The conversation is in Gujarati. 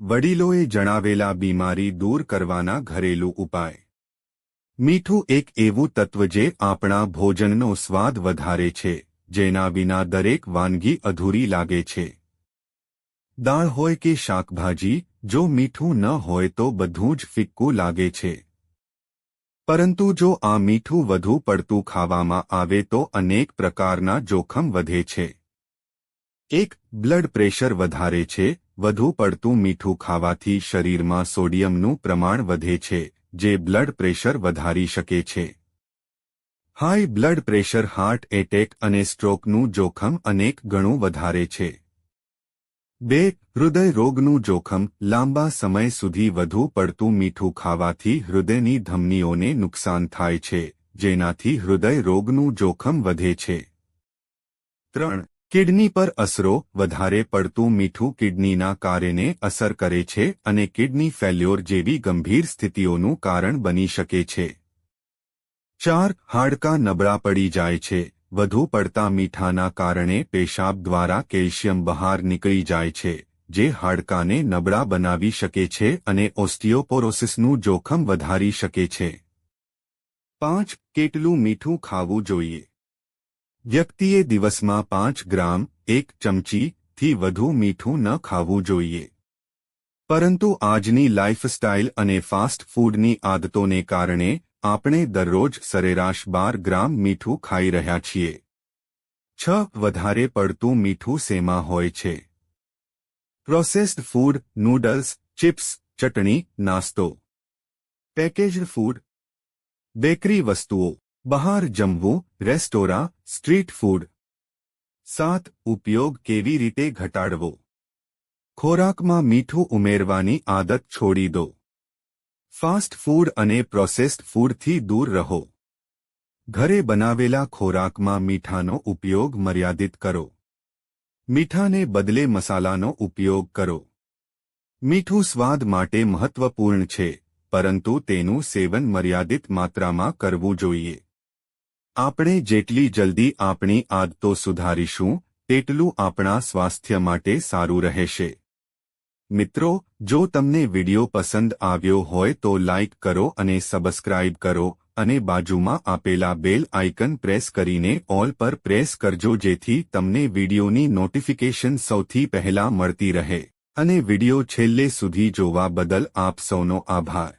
વડીલોએ જણાવેલા બીમારી દૂર કરવાના ઘરેલું ઉપાય. મીઠું એક એવું તત્વ જે આપણા ભોજનનો સ્વાદ વધારે છે, જેના વિના દરેક વાનગી અધૂરી લાગે છે. દાળ હોય કે શાકભાજી, જો મીઠું ન હોય તો બધું જ ફિક્કું લાગે છે. પરંતુ જો આ મીઠું વધુ પડતું ખાવામાં આવે તો અનેક પ્રકારના જોખમ વધે છે. એક બ્લડ પ્રેશર વધારે છે, વધુ પડતું મીઠું ખાવાથી શરીરમાં સોડિયમનું પ્રમાણ વધે છે, જે બ્લડ પ્રેશર વધારી શકે છે. High blood pressure heart attack અને સ્ટ્રોકનું જોખમ અનેક ગણું વધારે છે. બે, હૃદય રોગનું જોખમ લાંબા સમય સુધી વધુ પડતું મીઠું ખાવાથી હૃદયની ધમનીઓને નુકસાન થાય છે, જેનાથી હૃદય રોગનું જોખમ વધે છે. ત્રણ કિડની પર અસરો વધારે પડતું મીઠું કિડનીના કાર્યને અસર કરે છે અને કિડની ફેલ્યોર જેવી ગંભીર સ્થિતિઓનું કારણ બની શકે છે. ચાર, હાડકાં નબળા પડી જાય છે. વધુ પડતા મીઠાના કારણે પેશાબ દ્વારા કેલ્શિયમ બહાર નીકળી જાય છે, જે હાડકાને નબળા બનાવી શકે છે અને ઓસ્ટિયોપોરોસિસનું જોખમ વધારી શકે છે. પાંચ, કેટલું મીઠું ખાવું જોઈએ. વ્યક્તિએ દિવસમાં પાંચ ગ્રામ, એક ચમચીથી વધુ મીઠું ન ખાવું જોઈએ. પરંતુ આજની લાઇફસ્ટાઇલ અને ફાસ્ટ ફૂડની આદતોને કારણે આપણે દરરોજ સરેરાશ બાર ગ્રામ મીઠું ખાઈ રહ્યા છીએ. છ વધારે પડતું મીઠું સેમાં હોય છે? પ્રોસેસ્ડ ફૂડ, નૂડલ્સ, ચિપ્સ, ચટણી, નાસ્તો. Packaged food. બેકરી વસ્તુઓ. બહાર જમવું, રેસ્ટોરાં, સ્ટ્રીટ ફૂડ. સાત, ઉપયોગ કેવી રીતે ઘટાડવો? ખોરાકમાં મીઠું ઉમેરવાની આદત છોડી દો. ફાસ્ટ ફૂડ અને પ્રોસેસ્ડ ફૂડથી દૂર રહો. ઘરે બનાવેલા ખોરાકમાં મીઠાનો ઉપયોગ મર્યાદિત કરો. મીઠાને બદલે મસાલાનો ઉપયોગ કરો. મીઠું સ્વાદ માટે મહત્વપૂર્ણ છે, પરંતુ તેનું સેવન મર્યાદિત માત્રામાં કરવું જોઈએ. આપણે જેટલી જલ્દી આપણી આદતો સુધારીશું, તેટલું આપણા સ્વાસ્થ્ય માટે સારું રહેશે. મિત્રો, જો તમને વિડિયો પસંદ આવ્યો હોય તો લાઇક કરો અને સબસ્ક્રાઇબ કરો, અને બાજુમાં આપેલા બેલ આઇકન પ્રેસ કરીને ઓલ પર પ્રેસ કરજો જેથી તમને વિડિયોની નોટિફિકેશન સૌથી પહેલા મળતી રહે. અને વિડિયો છેલ્લે સુધી જોવા બદલ આપ સૌનો આભાર.